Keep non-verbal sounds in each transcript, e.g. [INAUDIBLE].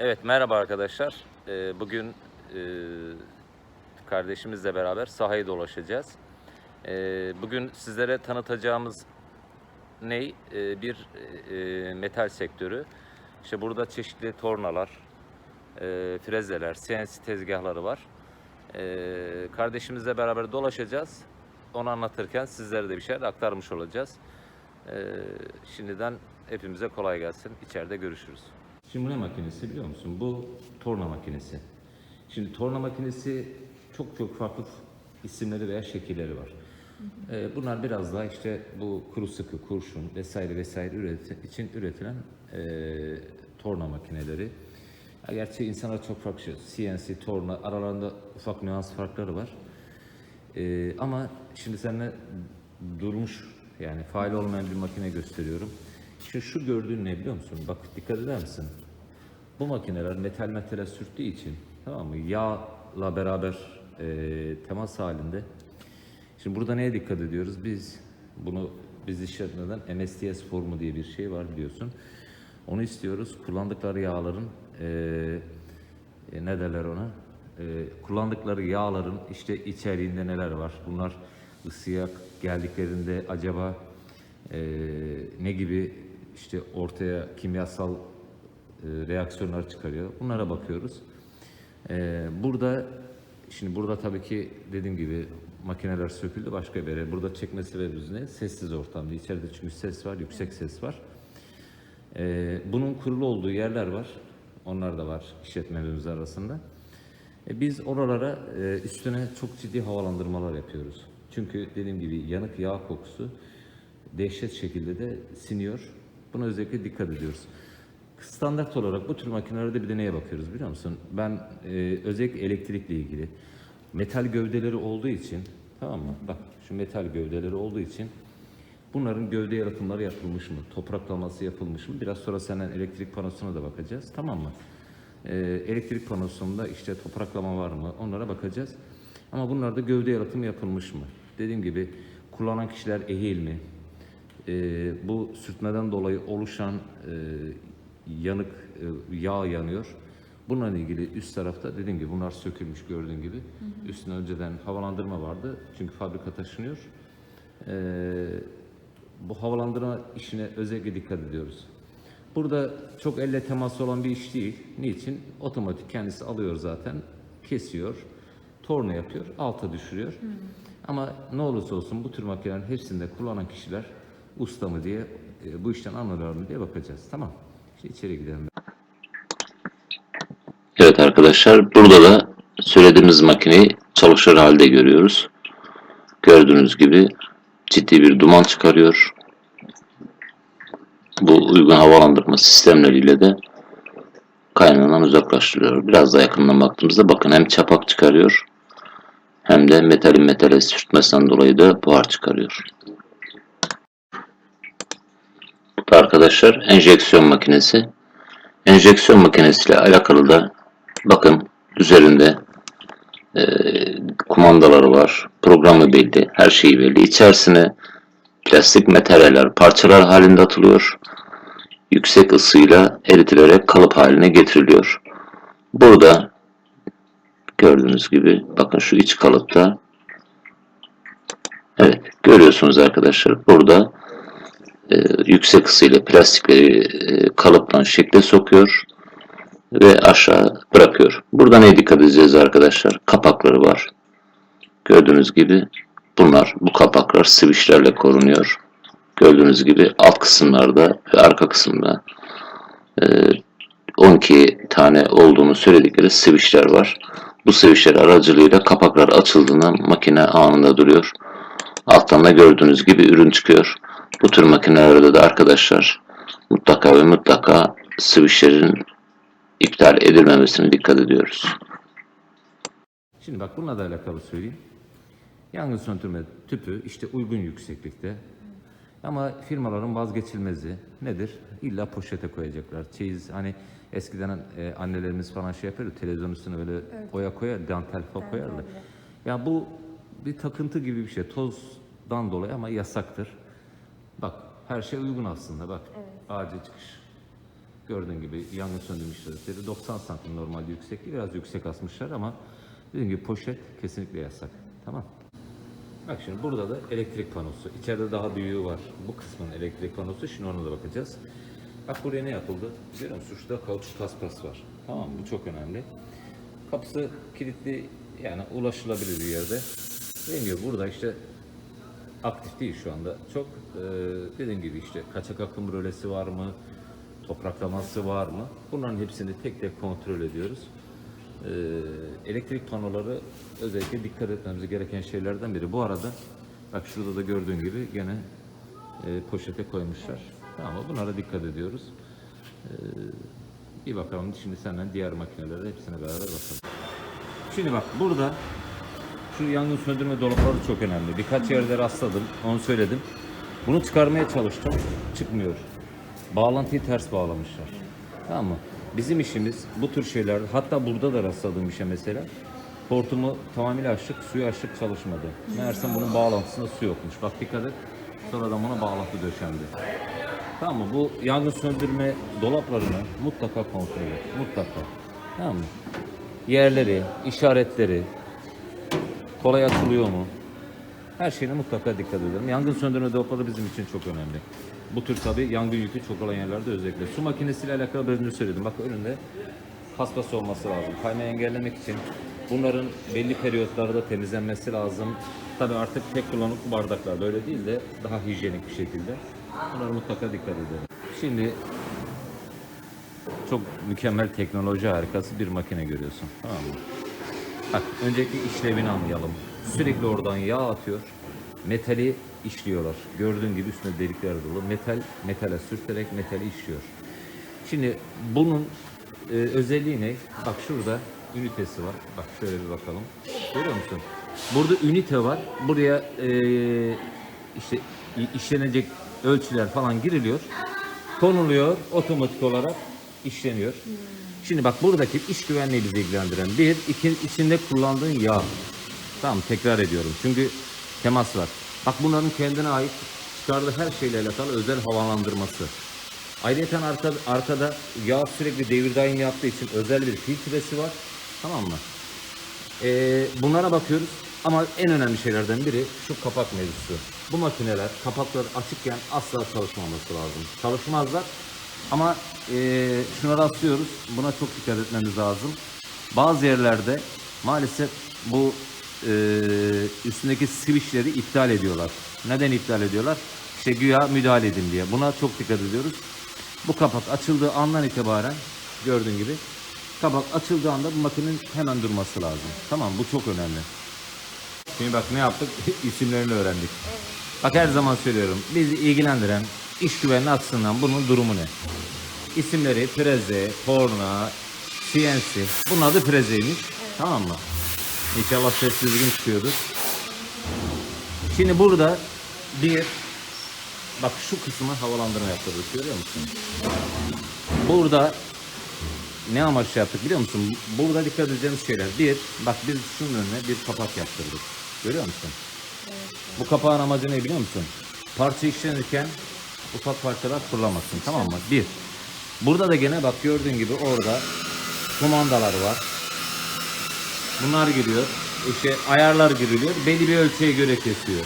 Evet merhaba arkadaşlar. Ee, bugün e, kardeşimizle beraber sahayı dolaşacağız. Ee, bugün sizlere tanıtacağımız ney? Ee, bir e, metal sektörü. İşte burada çeşitli tornalar, e, frezeler, CNC tezgahları var. Kardeşimizle beraber dolaşacağız. Onu anlatırken sizlere de bir şeyler aktarmış olacağız. Şimdiden hepimize kolay gelsin. İçeride görüşürüz. Şimdi bu ne makinesi biliyor musun? Bu torna makinesi. Şimdi torna makinesi çok çok farklı isimleri veya şekilleri var. Ee, bunlar biraz daha işte bu kuru sıkı, kurşun vesaire vesaire üreti, için üretilen e, torna makineleri. Ya gerçi insanlar çok farklı şey. CNC, torna aralarında ufak nüans farkları var. Ee, ama şimdi seninle durmuş yani faal olmayan bir makine gösteriyorum. Şu, şu gördüğün ne biliyor musun? Bak dikkat eder misin? Bu makineler metal metale sürttüğü için tamam mı? Yağla beraber e, temas halinde. Şimdi burada neye dikkat ediyoruz? Biz bunu biz işletmeden MSTS formu diye bir şey var biliyorsun. Onu istiyoruz. Kullandıkları yağların e, e, ne derler ona? E, kullandıkları yağların işte içeriğinde neler var? Bunlar ısıya geldiklerinde acaba e, ne gibi işte ortaya kimyasal reaksiyonlar çıkarıyor? Bunlara bakıyoruz. E, burada şimdi burada tabii ki dediğim gibi makineler söküldü başka bir yere. Burada çekme sebebimiz ne? Sessiz ortamda. İçeride çünkü ses var, yüksek ses var. Ee, bunun kurulu olduğu yerler var. Onlar da var işletmelerimiz arasında. E, biz oralara e, üstüne çok ciddi havalandırmalar yapıyoruz. Çünkü dediğim gibi yanık yağ kokusu dehşet şekilde de siniyor. Buna özellikle dikkat ediyoruz. Standart olarak bu tür makinelerde bir de neye bakıyoruz biliyor musun? Ben e, özellikle elektrikle ilgili metal gövdeleri olduğu için tamam mı? Bak şu metal gövdeleri olduğu için Bunların gövde yaratımları yapılmış mı? Topraklaması yapılmış mı? Biraz sonra senden elektrik panosuna da bakacağız. Tamam mı? Ee, elektrik panosunda işte topraklama var mı? Onlara bakacağız. Ama bunlarda gövde yaratımı yapılmış mı? Dediğim gibi kullanan kişiler ehil mi? Ee, bu sürtmeden dolayı oluşan e, yanık e, yağ yanıyor. Bununla ilgili üst tarafta dediğim gibi bunlar sökülmüş gördüğün gibi. Üstüne önceden havalandırma vardı. Çünkü fabrika taşınıyor. Ee, bu havalandırma işine özellikle dikkat ediyoruz. Burada çok elle teması olan bir iş değil. Niçin? Otomatik kendisi alıyor zaten, kesiyor, torna yapıyor, alta düşürüyor. Ama ne olursa olsun bu tür makinelerin hepsinde kullanan kişiler usta mı diye, e, bu işten anlıyorlar mı diye bakacağız. Tamam. İçeri gidelim. Evet arkadaşlar burada da söylediğimiz makineyi çalışır halde görüyoruz. Gördüğünüz gibi ciddi bir duman çıkarıyor. Bu uygun havalandırma sistemleriyle de kaynağından uzaklaştırıyor. Biraz daha yakından baktığımızda bakın hem çapak çıkarıyor hem de metalin metale sürtmesinden dolayı da buhar çıkarıyor. Da arkadaşlar enjeksiyon makinesi. Enjeksiyon makinesiyle alakalı da bakın üzerinde e, kumandaları var. Programı belli. Her şeyi belli. İçerisine plastik materyaller parçalar halinde atılıyor. Yüksek ısıyla eritilerek kalıp haline getiriliyor. Burada gördüğünüz gibi bakın şu iç kalıpta Evet görüyorsunuz arkadaşlar burada e, yüksek ısıyla plastikleri e, kalıptan şekle sokuyor ve aşağı bırakıyor. Burada neye dikkat edeceğiz arkadaşlar? Kapakları var. Gördüğünüz gibi bunlar bu kapaklar switchlerle korunuyor. Gördüğünüz gibi alt kısımlarda ve arka kısımda e, 12 tane olduğunu söyledikleri switchler var. Bu switchler aracılığıyla kapaklar açıldığında makine anında duruyor. Alttan da gördüğünüz gibi ürün çıkıyor. Bu tür makinelerde de arkadaşlar mutlaka ve mutlaka switchlerin iptal edilmemesine dikkat ediyoruz. Şimdi bak bununla da alakalı söyleyeyim. Yangın söndürme tüpü işte uygun yükseklikte. Ama firmaların vazgeçilmezi nedir? İlla poşete koyacaklar. Çeyiz hani eskiden e, annelerimiz falan şey yapıyordu. Televizyon üstüne böyle oya koyar, dantel falan koyarlar. Ya bu bir takıntı gibi bir şey. Tozdan dolayı ama yasaktır. Bak her şey uygun aslında bak. Acil çıkış. Gördüğün gibi yangın söndürme işaretleri 90 santim normalde yüksekliği biraz yüksek asmışlar ama dediğim gibi poşet kesinlikle yasak. Tamam. Bak şimdi burada da elektrik panosu. İçeride daha büyüğü var. Bu kısmın elektrik panosu. Şimdi ona da bakacağız. Bak buraya ne yapıldı? Görüyor musun? Şurada kauçuk paspas var. Tamam? Bu çok önemli. Kapısı kilitli yani ulaşılabilir bir yerde. Dediğim gibi burada işte aktif değil şu anda. Çok e, dediğim gibi işte kaçak akım rölesi var mı? Topraklaması var mı? Bunların hepsini tek tek kontrol ediyoruz. E, elektrik panoları özellikle dikkat etmemiz gereken şeylerden biri. Bu arada bak şurada da gördüğün gibi gene e, poşete koymuşlar. Mı? Bunlara dikkat ediyoruz. E, bir bakalım şimdi senden diğer makinelere hepsine beraber bakalım. Şimdi bak burada şu yangın söndürme dolapları çok önemli. Birkaç yerde rastladım, onu söyledim. Bunu çıkarmaya çalıştım, çıkmıyor. Bağlantıyı ters bağlamışlar. Tamam mı? Bizim işimiz bu tür şeyler, hatta burada da rastladığım bir şey mesela. Hortumu tamamıyla açtık, suyu açtık çalışmadı. Meğersem bunun bağlantısında su yokmuş. Bak dikkat et, sonradan buna bağlantı döşendi. Tamam mı? Bu yangın söndürme dolaplarını mutlaka kontrol et. Mutlaka. Tamam mı? Yerleri, işaretleri, kolay açılıyor mu? Her şeyine mutlaka dikkat edelim. Yangın söndürme dolapları bizim için çok önemli. Bu tür tabi yangın yükü çok olan yerlerde özellikle. Su makinesiyle alakalı önce söyledim. Bak önünde paspas olması lazım. Kaymayı engellemek için bunların belli periyotlarda temizlenmesi lazım. Tabi artık tek kullanımlık bardaklarda öyle değil de daha hijyenik bir şekilde. Bunlara mutlaka dikkat edelim. Şimdi çok mükemmel teknoloji harikası bir makine görüyorsun. Tamam mı? Bak öncelikle işlevini anlayalım. Sürekli oradan yağ atıyor. Metali işliyorlar. Gördüğün gibi üstünde delikler dolu. Metal metale sürterek metali işliyor. Şimdi bunun e, özelliği ne? Bak şurada ünitesi var. Bak şöyle bir bakalım. Görüyor musun? Burada ünite var. Buraya e, işte işlenecek ölçüler falan giriliyor. Konuluyor otomatik olarak işleniyor. Şimdi bak buradaki iş güvenliği bizi ilgilendiren bir, iki, içinde kullandığın yağ. Tamam tekrar ediyorum. Çünkü temas var. Bak bunların kendine ait çıkardığı her şeyle alakalı özel havalandırması. Ayrıca arka, arkada yağ sürekli devir daim yaptığı için özel bir filtresi var. Tamam mı? Ee, bunlara bakıyoruz ama en önemli şeylerden biri şu kapak mevzusu. Bu makineler kapakları açıkken asla çalışmaması lazım. Çalışmazlar ama e, şuna rastlıyoruz. Buna çok dikkat etmemiz lazım. Bazı yerlerde maalesef bu e, üstündeki switchleri iptal ediyorlar. Neden iptal ediyorlar? İşte güya müdahale edin diye. Buna çok dikkat ediyoruz. Bu kapak açıldığı andan itibaren gördüğün gibi kapak açıldığı anda bu makinenin hemen durması lazım. Tamam bu çok önemli. Şimdi bak ne yaptık? [LAUGHS] İsimlerini öğrendik. Bak her zaman söylüyorum. Bizi ilgilendiren iş güvenliği açısından bunun durumu ne? İsimleri Freze, Torna, CNC. Bunun adı Freze'ymiş. Tamam mı? İnşallah ses düzgün çıkıyordur. Şimdi burada bir bak şu kısmı havalandırma yaptırdık görüyor musun? Burada ne amaçla yaptık biliyor musun? Burada dikkat edeceğimiz şeyler. Bir, bak biz şunun önüne bir kapak yaptırdık. Görüyor musun? Bu kapağın amacı ne biliyor musun? Parça işlenirken ufak parçalar fırlamasın tamam mı? Bir. Burada da gene bak gördüğün gibi orada kumandalar var. Bunlar giriyor. İşte ayarlar giriliyor. Belli bir ölçüye göre kesiyor.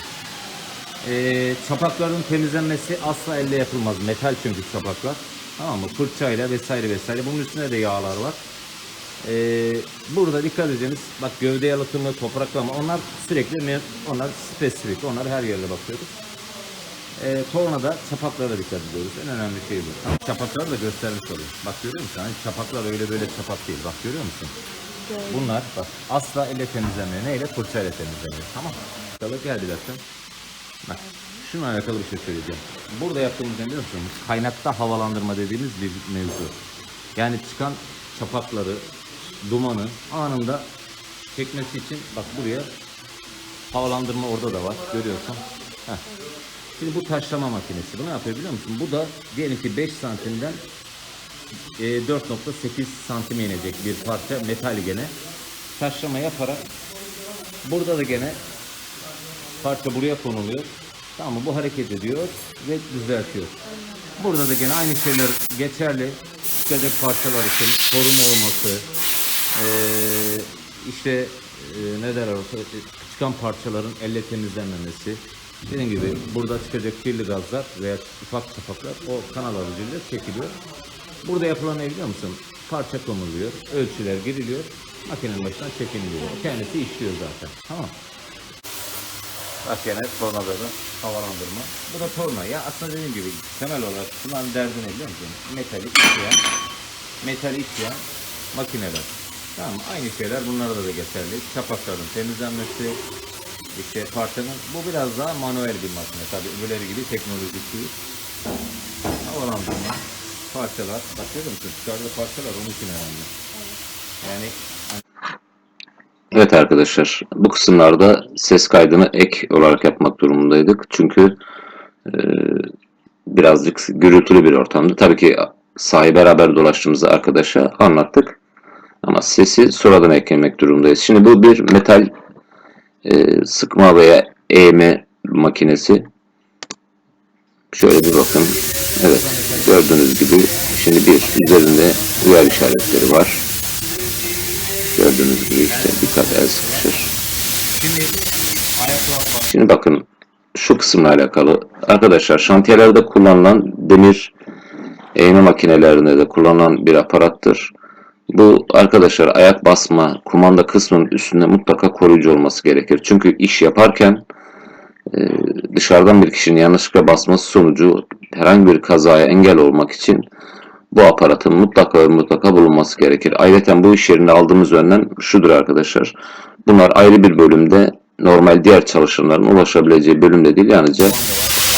Ee, çapakların temizlenmesi asla elle yapılmaz. Metal çünkü çapaklar. Tamam mı? Fırçayla vesaire vesaire. Bunun üstünde de yağlar var. Ee, burada dikkat edeceğiniz bak gövde yalıtımı, topraklama onlar sürekli onlar spesifik. Onlar her yerde bakıyoruz. Ee, tornada çapaklara dikkat ediyoruz. En önemli şey bu. Ama çapakları da göstermiş oluyor. Bak görüyor musun? Hani çapaklar öyle böyle çapak değil. Bak görüyor musun? Bunlar bak asla elle temizlenmiyor. Neyle? Fırçayla temizleniyor. Tamam. Bakalım gel bir dakika. Bak şununla alakalı bir şey söyleyeceğim. Burada yaptığımız ne biliyor musun? Kaynakta havalandırma dediğimiz bir mevzu. Yani çıkan çapakları, dumanı anında çekmesi için bak buraya havalandırma orada da var. Görüyorsun. Heh. Şimdi bu taşlama makinesi. Bu ne yapıyor biliyor musun? Bu da diyelim ki 5 santimden e, 4.8 santime inecek bir parça metal gene. Taşlama yaparak burada da gene parça buraya konuluyor. Tamam mı? Bu hareket ediyor ve düzeltiyor. Burada da gene aynı şeyler geçerli. Çıkacak parçalar için koruma olması, eee, işte eee ne derler o, çıkan parçaların elle temizlenmemesi. Dediğim gibi burada çıkacak kirli gazlar veya ufak çapaklar o kanal aracılığıyla çekiliyor. Burada yapılan ne biliyor musun? Parça konuluyor, ölçüler giriliyor, makinenin başına çekiliyor. Kendisi işliyor zaten. Tamam. Bak gene tornaları havalandırma. Bu da torna. Ya aslında dediğim gibi temel olarak bunların derdi ne biliyor musun? Metalik işleyen, metal işleyen makineler. Tamam? Aynı şeyler bunlarda da geçerli. Çapakların temizlenmesi, işte parçanın. Bu biraz daha manuel bir makine tabii. Öbürleri gibi teknolojik değil. Havalandırma, parçalar. Bak görüyor musun? Çıkardığı parçalar onun için önemli. Yani Evet arkadaşlar, bu kısımlarda ses kaydını ek olarak yapmak durumundaydık. Çünkü e, birazcık gürültülü bir ortamdı. Tabii ki sahi beraber dolaştığımızda arkadaşa anlattık. Ama sesi sonradan eklemek durumundayız. Şimdi bu bir metal e, sıkma veya eğme makinesi. Şöyle bir bakın. Evet, gördüğünüz gibi şimdi bir üzerinde uyarı işaretleri var. Gördüğünüz gibi işte dikkat el sıkışır. Şimdi bakın şu kısımla alakalı. Arkadaşlar şantiyelerde kullanılan demir eğme makinelerinde de kullanılan bir aparattır. Bu arkadaşlar ayak basma kumanda kısmının üstünde mutlaka koruyucu olması gerekir. Çünkü iş yaparken e, dışarıdan bir kişinin yanlışlıkla basması sonucu herhangi bir kazaya engel olmak için bu aparatın mutlaka mutlaka bulunması gerekir. Ayrıca bu iş yerinde aldığımız önlem şudur arkadaşlar. Bunlar ayrı bir bölümde normal diğer çalışanların ulaşabileceği bölümde değil yalnızca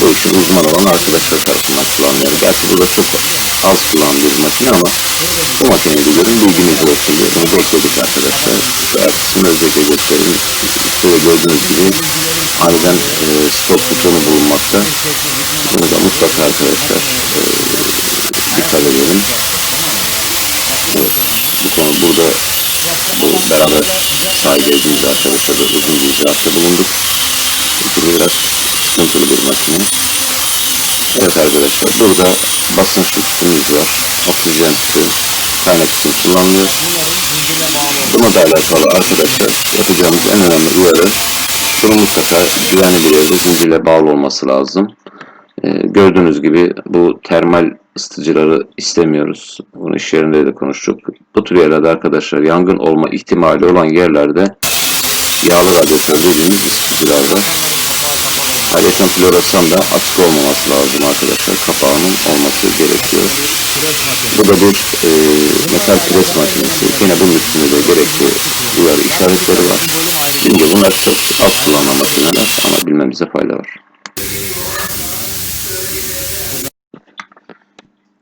bu işin uzman olan arkadaşlar tarafından kullanılıyor. Gerçi burada çok az kullanılan bir makine ama bu makineyi görün bilginiz olsun diye bunu da ekledik arkadaşlar. Kısım özellikle göstereyim. Şöyle gördüğünüz gibi aniden e, stop butonu bulunmakta. Bunu da mutlaka arkadaşlar e, dikkat edelim. Evet, bu konu burada bu beraber sahip edildiğimiz arkadaşlar da uzun bir bulunduk. Çünkü biraz sıkıntılı bir makine. Evet arkadaşlar burada basınçlı tüpümüz var. Oksijen tüpü kaynak için kullanılıyor. Buna da alakalı arkadaşlar yapacağımız en önemli uyarı bunun mutlaka güvenli bir yerde zincirle bağlı olması lazım. Ee, gördüğünüz gibi bu termal ısıtıcıları istemiyoruz. Bunu iş yerinde de konuştuk. Bu tür yerlerde arkadaşlar yangın olma ihtimali olan yerlerde yağlı radyatör dediğimiz ısıtıcılarda ayrıca floresan da açık olmaması lazım arkadaşlar. Kapağının olması gerekiyor. Bu da bir e, metal pres makinesi. Yine bunun üstünde de gerekli uyarı işaretleri var. Şimdi bunlar çok az kullanılan makineler ama bilmemize fayda var.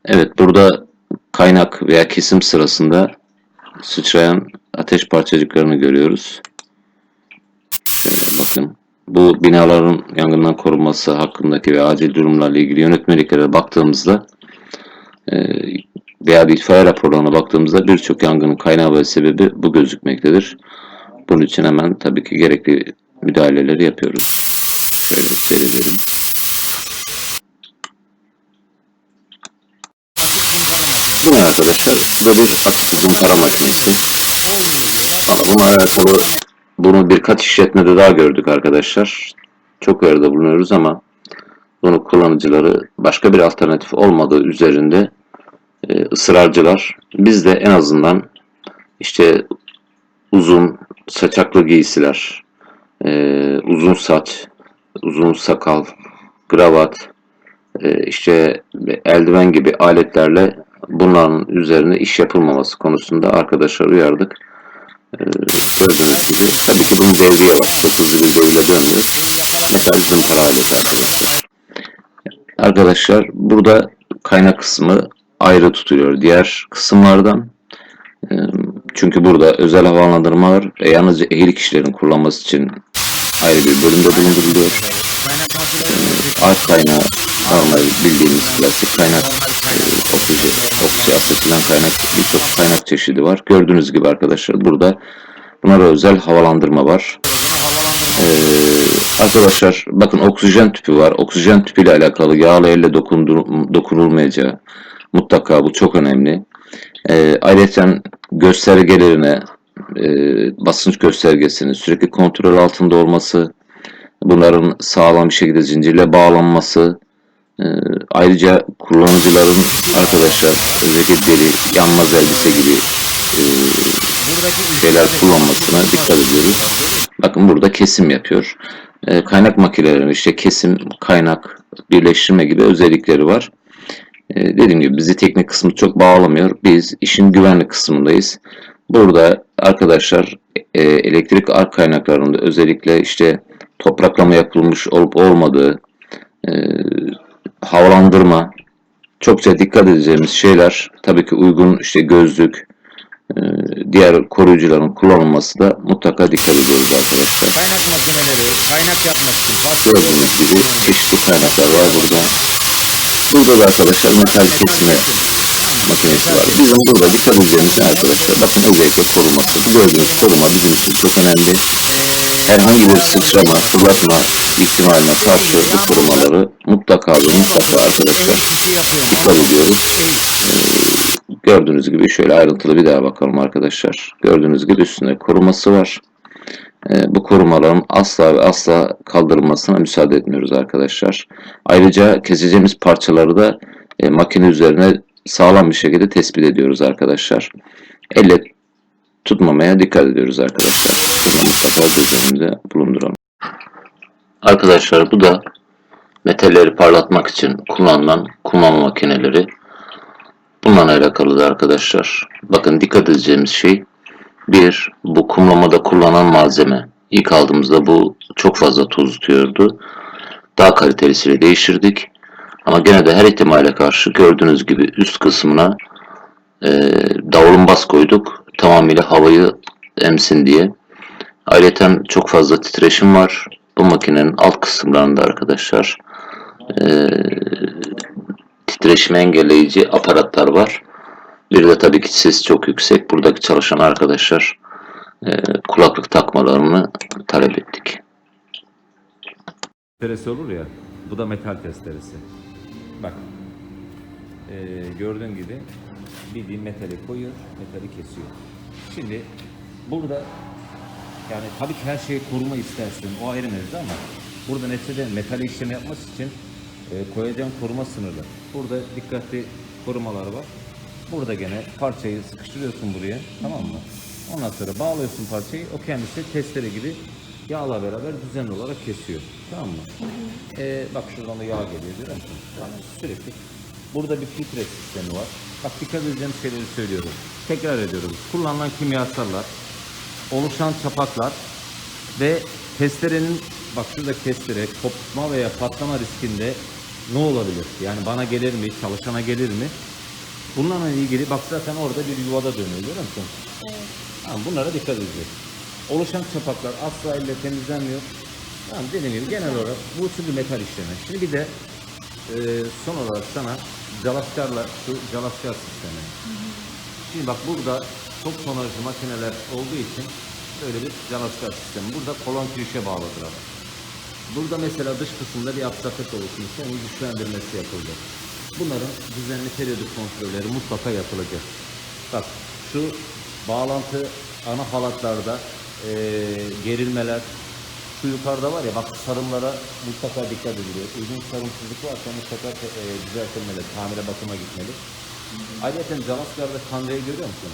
Evet burada kaynak veya kesim sırasında sıçrayan ateş parçacıklarını görüyoruz. Şöyle bakın. Bu binaların yangından korunması hakkındaki ve acil durumlarla ilgili yönetmeliklere baktığımızda e, veya itfaiye raporlarına baktığımızda birçok yangının kaynağı ve sebebi bu gözükmektedir. Bunun için hemen tabii ki gerekli müdahaleleri yapıyoruz. Şöyle seyredelim. Bu ne arkadaşlar? Bu bir aktif zımpara makinesi. Valla bununla alakalı bunu birkaç işletmede daha gördük arkadaşlar. Çok yerde bulunuyoruz ama bunu kullanıcıları başka bir alternatif olmadığı üzerinde e, ısrarcılar. Biz de en azından işte uzun saçaklı giysiler, e, uzun saç, uzun sakal, kravat, e, işte eldiven gibi aletlerle bunların üzerine iş yapılmaması konusunda arkadaşlar uyardık. Ee, gördüğünüz gibi tabii ki bunun devriye var. Çok hızlı bir devre dönmüyor. Metal zımpara aleti arkadaşlar. Arkadaşlar burada kaynak kısmı ayrı tutuluyor diğer kısımlardan. Çünkü burada özel havalandırma var. E, yalnızca ehil kişilerin kullanması için ayrı bir bölümde bulunduruluyor. Ark kaynağı normal bildiğimiz klasik kaynak oksijen, oksi asetilen kaynak birçok kaynak çeşidi var. Gördüğünüz gibi arkadaşlar burada bunlara özel havalandırma var. Ee, arkadaşlar bakın oksijen tüpü var. Oksijen tüpü alakalı yağlı elle dokunulmayacağı mutlaka bu çok önemli. Ee, ayrıca göstergelerine e, basınç göstergesinin sürekli kontrol altında olması, bunların sağlam bir şekilde zincirle bağlanması, e, ayrıca kullanıcıların arkadaşlar özellikle yanmaz elbise gibi e, şeyler kullanmasına dikkat ediyoruz. Bakın burada kesim yapıyor. E, kaynak makinelerinin işte kesim, kaynak, birleştirme gibi özellikleri var. E, dediğim gibi bizi teknik kısmı çok bağlamıyor. Biz işin güvenlik kısmındayız. Burada arkadaşlar e, elektrik ark kaynaklarında özellikle işte topraklama yapılmış olup olmadığı, e, havalandırma, çokça dikkat edeceğimiz şeyler. Tabii ki uygun işte gözlük, diğer koruyucuların kullanılması da mutlaka dikkat ediyoruz arkadaşlar. Kaynak makineleri, kaynak yapmak için Gördüğünüz gibi çeşitli kaynaklar var burada. Burada da arkadaşlar metal kesme makinesi var. Bizim burada dikkat edeceğimiz arkadaşlar? Bakın özellikle koruması. Bu gördüğünüz koruma bizim için çok önemli. Herhangi bir sıçrama, fırlatma ihtimaline karşı bu korumaları mutlaka ve mutlaka arkadaşlar dikkat ediyoruz. Gördüğünüz gibi şöyle ayrıntılı bir daha bakalım arkadaşlar. Gördüğünüz gibi üstünde koruması var. Ee, bu korumaların asla ve asla kaldırılmasına müsaade etmiyoruz arkadaşlar. Ayrıca keseceğimiz parçaları da e, makine üzerine sağlam bir şekilde tespit ediyoruz arkadaşlar. Elle tutmamaya dikkat ediyoruz arkadaşlar. Bunu mutlaka göz önünde bulunduralım. Arkadaşlar bu da metalleri parlatmak için kullanılan kumlama makineleri. Bununla alakalı da arkadaşlar. Bakın dikkat edeceğimiz şey bir, bu kumlamada kullanılan malzeme. İlk aldığımızda bu çok fazla tuz tutuyordu. Daha kalitelisiyle değiştirdik. Ama gene de her ihtimale karşı gördüğünüz gibi üst kısmına e, davlumbaz koyduk. Tamamıyla havayı emsin diye. Ayrıca çok fazla titreşim var. Bu makinenin alt kısımlarında arkadaşlar e, titreşimi engelleyici aparatlar var. Bir de tabii ki ses çok yüksek. Buradaki çalışan arkadaşlar e, kulaklık takmalarını talep ettik. testeresi olur ya. Bu da metal testeresi. Bak. Ee, gördüğün gibi bildiğin metali koyuyor, metali kesiyor. Şimdi burada yani tabii ki her şeyi koruma istersin. O ayrı mevzu ama burada neticede metali işlem yapması için e, koyacağım koruma sınırlı. Burada dikkatli korumalar var. Burada gene parçayı sıkıştırıyorsun buraya. Tamam mı? Ondan sonra bağlıyorsun parçayı. O kendisi testere gibi yağla beraber düzenli olarak kesiyor. Tamam mı? Ee, bak şuradan da yağ geliyor görüyor musun? Yani sürekli. Burada bir filtre sistemi var. Bak dikkat edeceğim şeyleri söylüyorum. Tekrar ediyorum. Kullanılan kimyasallar, oluşan çapaklar ve testerenin bak şurada testere kopma veya patlama riskinde ne olabilir? Yani bana gelir mi, çalışana gelir mi? Bunlarla ilgili bak zaten orada bir yuvada dönüyor görüyor musun? Evet. Tamam, bunlara dikkat edeceğiz. Oluşan çapaklar asla elle temizlenmiyor. Tamam dediğim gibi genel olarak bu usulü metal işleme. Şimdi bir de e, son olarak sana Calaskar'la şu Calaskar sistemi. Şimdi bak burada çok tonajlı makineler olduğu için böyle bir Calaskar sistemi. Burada kolon kirişe bağladılar. Burada mesela dış kısımda bir aksaklık oluşmuşsa onun güçlendirmesi yapılacak. Bunların düzenli periyodik kontrolleri mutlaka yapılacak. Bak şu bağlantı ana halatlarda eee, gerilmeler şu yukarıda var ya bak sarımlara mutlaka dikkat ediliyor. Uzun sarımsızlık varsa mutlaka eee düzeltilmeli, tamire bakıma gitmeli. Ayrıca Calaskar'da kancayı görüyor musun?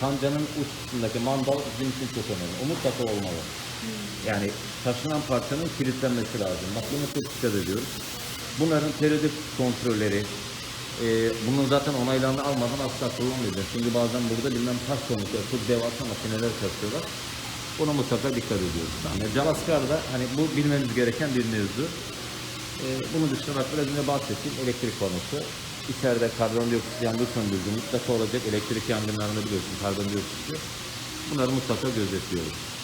Kancanın uç kısmındaki mandal bizim için çok önemli. O mutlaka olmalı. Yani taşınan parçanın kilitlenmesi lazım. Bak buna çok dikkat ediyoruz. Bunların periyodik kontrolleri, e, bunun zaten onaylarını almadan asla kullanmayacağız. Çünkü bazen burada bilmem kaç tonluk çok devasa makineler taşıyorlar. Buna mutlaka dikkat ediyoruz. Yani Calaskar'da hani bu bilmemiz gereken bir mevzu. E, bunun dışında bak biraz önce bahsettiğim elektrik konusu. İçeride karbondioksit yangın söndürücü mutlaka olacak. Elektrik yangınlarında biliyorsun karbondioksit. Bunları mutlaka gözetliyoruz.